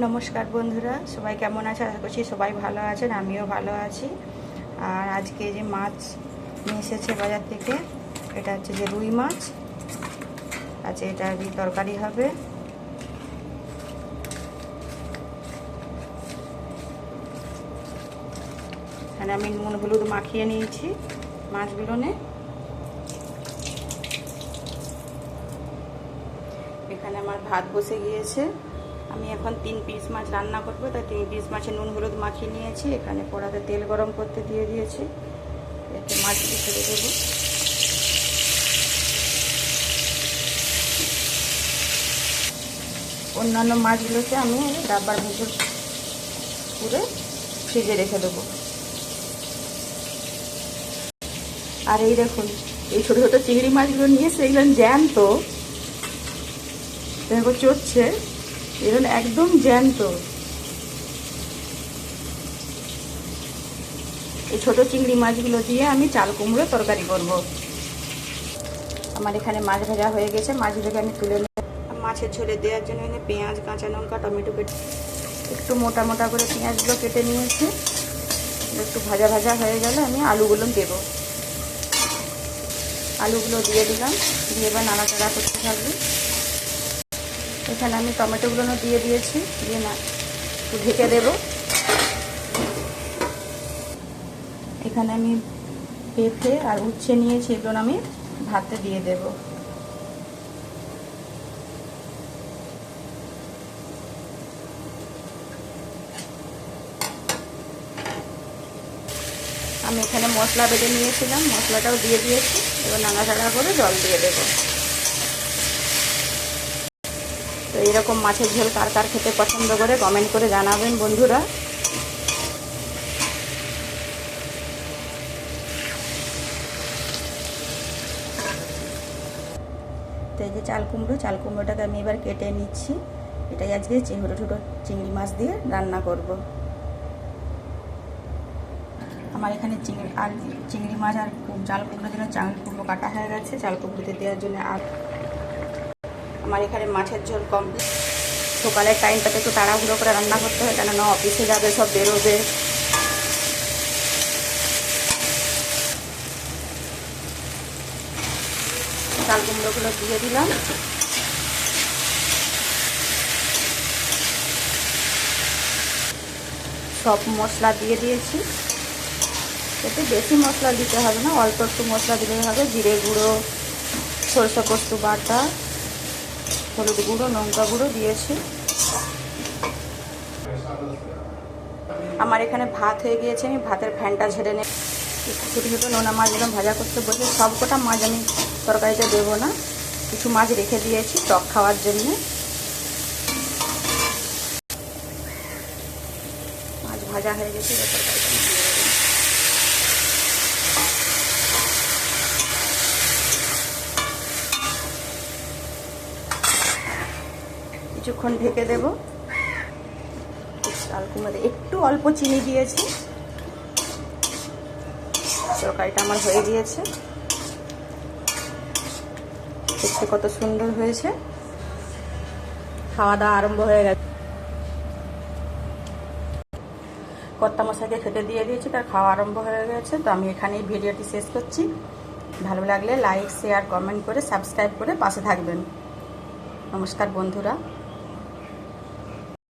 নমস্কার বন্ধুরা, সবাই কেমন আছে? আশা করছি সবাই ভালো আছেন, আমিও ভালো আছি। আর আজকে যে মাছ নিয়ে এসেছে বাজার থেকে, এটা হচ্ছে যে রুই মাছ। আচ্ছা এটা তরকারি হবে। এখানে আমি নুন, হলুদ মাখিয়ে নিয়েছি মাছগুলোনে এখানে আমার ভাত বসে গিয়েছে। আমি এখন তিন পিস মাছ রান্না করব, তাই তিন পিস মাছে নুন, হলুদ মাখিয়ে নিয়েছি। এখানে কড়াতে তেল গরম করতে দিয়ে দিয়েছি। এতে মাছগুলো ছেড়ে দেবো। অন্যান্য মাছগুলোকে আমি ডাব্বার ভেতর পুরে ফ্রিজে রেখে দেবো। আর এই দেখুন, এই ছোটো ছোটো চিংড়ি মাছগুলো নিয়ে সেগুলো জ্যান্ত, দেখো চড়ছে। এরকম একদম জ্যান্ত। এই ছোট চিংড়ি মাছগুলো দিয়ে আমি চাল কুমড়ো তরকারি করব। আমার এখানে মাছ ভাজা হয়ে গেছে, মাছ মাছগুলোকে আমি তুলে মাছের ঝোলে দেওয়ার জন্য এখানে পেঁয়াজ, কাঁচা লঙ্কা, টমেটো কেটে একটু মোটা মোটা করে পেঁয়াজগুলো কেটে নিয়েছি। একটু ভাজা ভাজা হয়ে গেলে আমি আলুগুলো দেবো। আলুগুলো দিয়ে দিলাম, দিয়ে এবার নাড়াচাড়া করতে থাকবে। এখানে আমি টমেটোগুলো দিয়ে দিয়েছি, দিয়ে না, ঢেকে দেব। এখানে আমি পেঁপে আর উচ্ছে নিয়েছি, এগুলো আমি ভাতে দিয়ে দেব। আমি এখানে মশলা বেটে নিয়েছিলাম, মশলাটাও দিয়ে দিয়েছি, এবার নাড়াচাড়া করে জল দিয়ে দেবো তো এইরকম মাছের ঝোল কার কার খেতে পছন্দ করে কমেন্ট করে জানাবেন বন্ধুরা। তো এই যে চাল কুমড়ো, চাল কুমড়োটাকে আমি এবার কেটে নিচ্ছি। এটাই আজকে ছোটো ছোটো চিংড়ি মাছ দিয়ে রান্না করব। আমার এখানে চিংড়ি আর চিংড়ি মাছ আর চাল কুমড়োর জন্য চাল কুমড়ো কাটা হয়ে গেছে। চাল কুমড়োতে দেওয়ার জন্য আর আমার এখানে মাছের ঝোল কমপ্লিট সকালের টাইমটাতে একটু তাড়াহুড়ো করে রান্না করতে হয়, কেননা অফিসে যাবে, সব বেরোবে। চাল কুমড়োগুলো দিয়ে দিলাম। সব মশলা দিয়ে দিয়েছি। এতে বেশি মশলা দিতে হবে না, অল্প একটু মশলা দিলে হবে। জিরে গুঁড়ো, সরষে পোস্ত বাটা। হলুদ গুঁড়ো, লঙ্কা গুঁড়ো দিয়েছি। আমার এখানে ভাত হয়ে গিয়েছে, আমি ভাতের ফ্যানটা ঝেড়ে নেব ছোটো ছোটো নোনা মাছ যেরকম ভাজা করতে বসে, সব কটা মাছ আমি তরকারিতে দেবো না। কিছু মাছ রেখে দিয়েছি টক খাওয়ার জন্য। মাছ ভাজা হয়ে গেছে এবার তরকারিটা আমি দিয়ে দেবো কিছুক্ষণ ঢেকে দেব। চাল কুমড়ো একটু অল্প চিনি দিয়েছি। তরকারিটা আমার হয়ে গিয়েছে। দেখতে কত সুন্দর হয়েছে। খাওয়া দাওয়া আরম্ভ হয়ে গেছে। কর্তা মশাইকে খেতে দিয়ে দিয়েছি, তার খাওয়া আরম্ভ হয়ে গেছে। তো আমি এখানেই ভিডিওটি শেষ করছি। ভালো লাগলে লাইক, শেয়ার, কমেন্ট করে সাবস্ক্রাইব করে পাশে থাকবেন। নমস্কার বন্ধুরা।